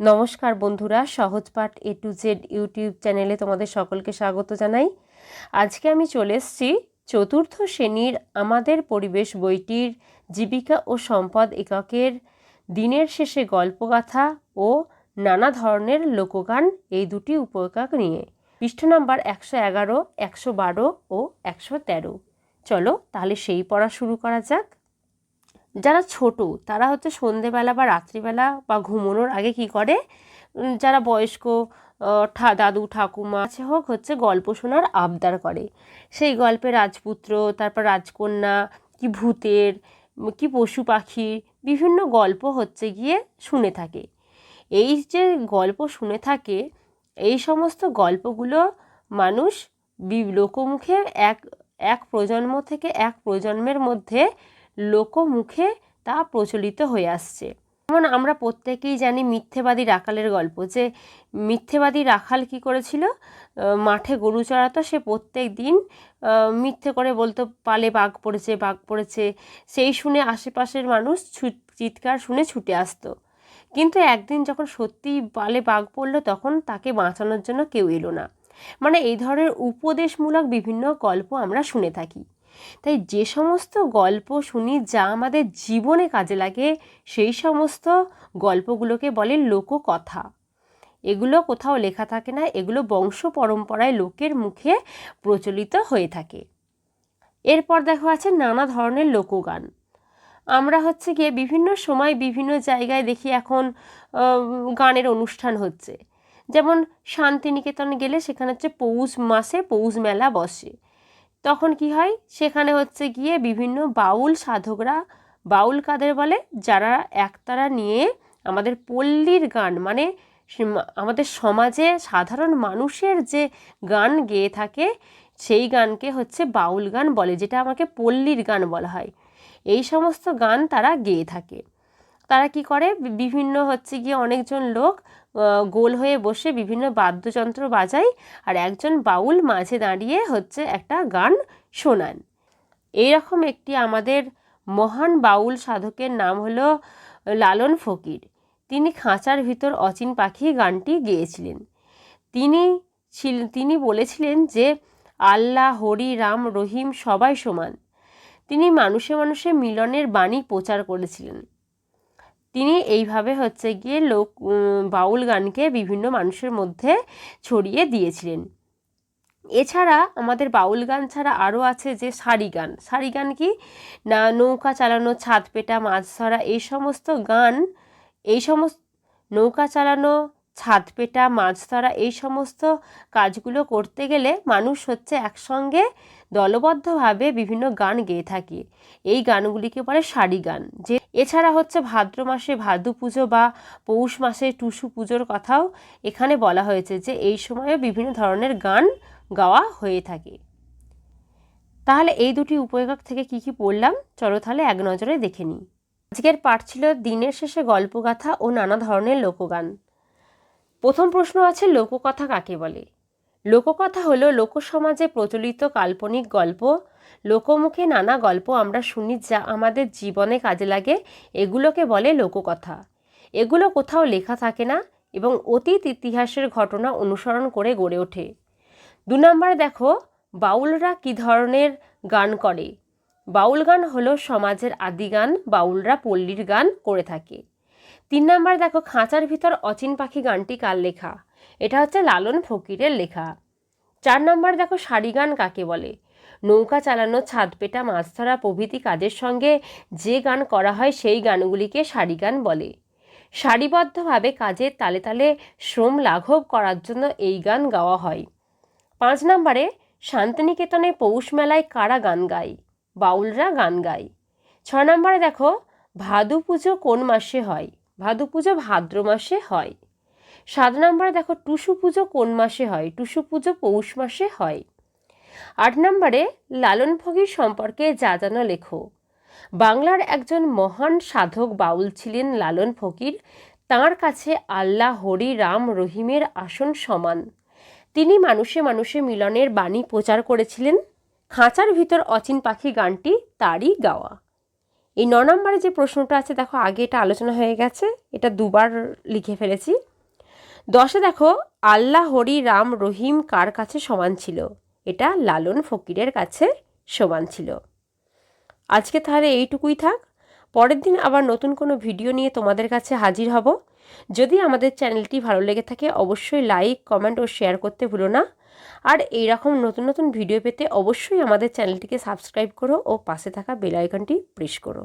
নমস্কার বন্ধুরা Sahajpath A to Z YouTube চ্যানেলে তোমাদের সকলকে স্বাগত জানাই। আজকে আমি চলে এসেছি চতুর্থ শ্রেণির আমাদের পরিবেশ বইটির জীবিকা ও সম্পদ এককের দিনের শেষে গল্পগাথা ও নানা ধরনের লোকগান এই দুটি উপএকক নিয়ে। পৃষ্ঠ নাম্বার একশো এগারো, একশো বারো ও একশো তেরো। চলো তাহলে সেই পড়া শুরু করা যাক। যারা ছোট, তারা হচ্ছে সন্ধেবেলা বা রাত্রিবেলা বা ঘুমোনোর আগে কি করে? যারা বয়স্ক ঠা, দাদু, ঠাকুমা আছে হোক হচ্ছে গল্প শোনার আবদার করে। সেই গল্পে রাজপুত্র, তারপর রাজকন্যা, কি ভূতের কি পশু পাখি, বিভিন্ন গল্প হচ্ছে গিয়ে শুনে থাকে। এই যে গল্প শুনে থাকে, এই সমস্ত গল্পগুলো মানুষ লোকমুখে এক এক প্রজন্ম থেকে এক প্রজন্মের মধ্যে লোকমুখে তা প্রচলিত হয়ে আসছে। যেমন আমরা প্রত্যেকেই জানি মিথ্যেবাদী রাখালের গল্প যে মিথ্যেবাদী রাখাল কি করেছিল? মাঠে গরু চড়াতো, সে প্রত্যেক দিন মিথ্যে করে বলতো, পালে বাঘ পড়েছে বাঘ পড়েছে। সেই শুনে আশেপাশের মানুষ চিৎকার শুনে ছুটে আসতো। কিন্তু একদিন যখন সত্যি পালে বাঘ পড়ল, তখন তাকে বাঁচানোর জন্য কেউ এলো না। মানে এই ধরনের উপদেশমূলক বিভিন্ন গল্প আমরা শুনে থাকি। তাই যে সমস্ত গল্প শুনি যা আমাদের জীবনে কাজে লাগে, সেই সমস্ত গল্পগুলোকে বলে লোককথা। এগুলো কোথাও লেখা থাকে না, এগুলো বংশ পরম্পরায় লোকের মুখে প্রচলিত হয়ে থাকে। এরপর দেখো আছে নানা ধরনের লোকগান। আমরা হচ্ছে গিয়ে বিভিন্ন সময় বিভিন্ন জায়গায় দেখি এখন গানের অনুষ্ঠান হচ্ছে। যেমন শান্তিনিকেতন গেলে সেখানে হচ্ছে পৌষ মাসে পৌষ মেলা বসে। তখন কি হয়? সেখানে হচ্ছে গিয়ে বিভিন্ন বাউল সাধকরা, বাউল কাদের বলে? যারা একতারা নিয়ে আমাদের পল্লীর গান মানে আমাদের সমাজে সাধারণ মানুষের যে গান গেয়ে থাকে, সেই গানকে হচ্ছে বাউল গান বলে, যেটা আমাকে পল্লীর গান বলা হয়। এই সমস্ত গান তারা গেয়ে থাকে। তারা কি করে? বিভিন্ন হচ্ছে গিয়ে অনেকজন লোক গোল হয়ে বসে বিভিন্ন বাদ্যযন্ত্র বাজায় আর একজন বাউল মাঝে দাঁড়িয়ে হচ্ছে একটা গান শোনান। এইরকম একটি আমাদের মহান বাউল সাধকের নাম হলো লালন ফকির। তিনি খাঁচার ভিতর অচিন পাখি গানটি গেয়েছিলেন। তিনি ছিল, তিনি বলেছিলেন যে, আল্লাহ, হরি, রাম, রহিম সবাই সমান। তিনি মানুষে মানুষে মিলনের বাণী প্রচার করেছিলেন। তিনি এইভাবে হচ্ছে গিয়ে লোক বাউল গানকে বিভিন্ন মানুষের মধ্যে ছড়িয়ে দিয়েছিলেন। এছাড়া আমাদের বাউল গান ছাড়া আরও আছে যে সারি গান। সারি গান কি? না, নৌকা চালানো, ছাদ পেটা, মাছ ধরা, এই সমস্ত গান, এই সমস্ত, নৌকা চালানো ছাদ পেটা মাছ ধরা এই সমস্ত কাজগুলো করতে গেলে মানুষ হচ্ছে একসঙ্গে দলবদ্ধভাবে বিভিন্ন গান গেয়ে থাকে। এই গানগুলিকে বলে শাড়ি গান। যে এছাড়া হচ্ছে ভাদ্র মাসে ভাদু পুজো বা পৌষ মাসে টুসু পুজোর কথাও এখানে বলা হয়েছে যে এই সময়ে বিভিন্ন ধরনের গান গাওয়া হয়ে থাকে। তাহলে এই দুটি উপএকক থেকে কি কি পড়লাম? চলো তাহলে এক নজরে দেখে নিই। আজকের পাঠ ছিল দিনের শেষে গল্পগাথা ও নানা ধরনের লোকগান। প্রথম প্রশ্ন আছে লোককথা কাকে বলে? লোককথা হলো লোকসমাজে প্রচলিত কাল্পনিক গল্প। লোকমুখে নানা গল্প আমরা শুনি যা আমাদের জীবনে কাজে লাগে। এগুলোকে বলে লোককথা। এগুলো কোথাও লেখা থাকে না এবং অতীত ইতিহাসের ঘটনা অনুসরণ করে গড়ে ওঠে। দু নম্বরে দেখো, বাউলরা কী ধরনের গান করে? বাউল গান হলো সমাজের আদি গান, বাউলরা পল্লীর গান করে থাকে। তিন নম্বরে দেখো, খাঁচার ভিতর অচিন পাখি গানটি কার লেখা? এটা হচ্ছে লালন ফকিরের লেখা। চার নম্বরে দেখো সারি গান কাকে বলে? নৌকা চালানো ছাদ পেটা মাছ ধরা প্রভৃতি কাজের সঙ্গে যে গান করা হয় সেই গানগুলিকে সারি গান বলে। সারিবদ্ধভাবে কাজের তালে তালে শ্রম লাঘব করার জন্য এই গান গাওয়া হয়। পাঁচ নম্বরে, শান্তিনিকেতনে পৌষ মেলায় কারা গান গায়? বাউলরা গান গায়। ছ নম্বরে দেখো, ভাদু পুজো কোন মাসে হয়? ভাদু পুজো ভাদ্র মাসে হয়। সাত নম্বরে দেখো টুসু পুজো কোন মাসে হয়? টুসু পুজো পৌষ মাসে হয়। আট নম্বরে লালন ফকির সম্পর্কে যা জানা লেখো। বাংলার একজন মহান সাধক বাউল ছিলেন লালন ফকির। তাঁর কাছে আল্লাহ হরি রাম রহিমের আসন সমান। তিনি মানুষে মানুষে মিলনের বাণী প্রচার করেছিলেন। খাঁচার ভিতর অচিন পাখি গানটি তারই গাওয়া। এই ন নম্বরে যে প্রশ্নটা আছে, দেখো আগে এটা আলোচনা হয়ে গেছে, এটা দুবার লিখে ফেলেছি। দশে দেখো, আল্লাহ হরি রাম রহিম কার কাছে সমান ছিল? এটা লালন ফকিরের কাছে সমান ছিল। আজকে তাহলে এইটুকুই থাক। পরের দিন আবার নতুন কোনো ভিডিও নিয়ে তোমাদের কাছে হাজির হব। যদি আমাদের চ্যানেলটি ভালো লেগে থাকে, অবশ্যই লাইক, কমেন্ট ও শেয়ার করতে ভুলো না। আর এই রকম নতুন নতুন ভিডিও পেতে অবশ্যই আমাদের চ্যানেলটিকে সাবস্ক্রাইব করো ও পাশে থাকা বেল আইকনটি প্রেস করো।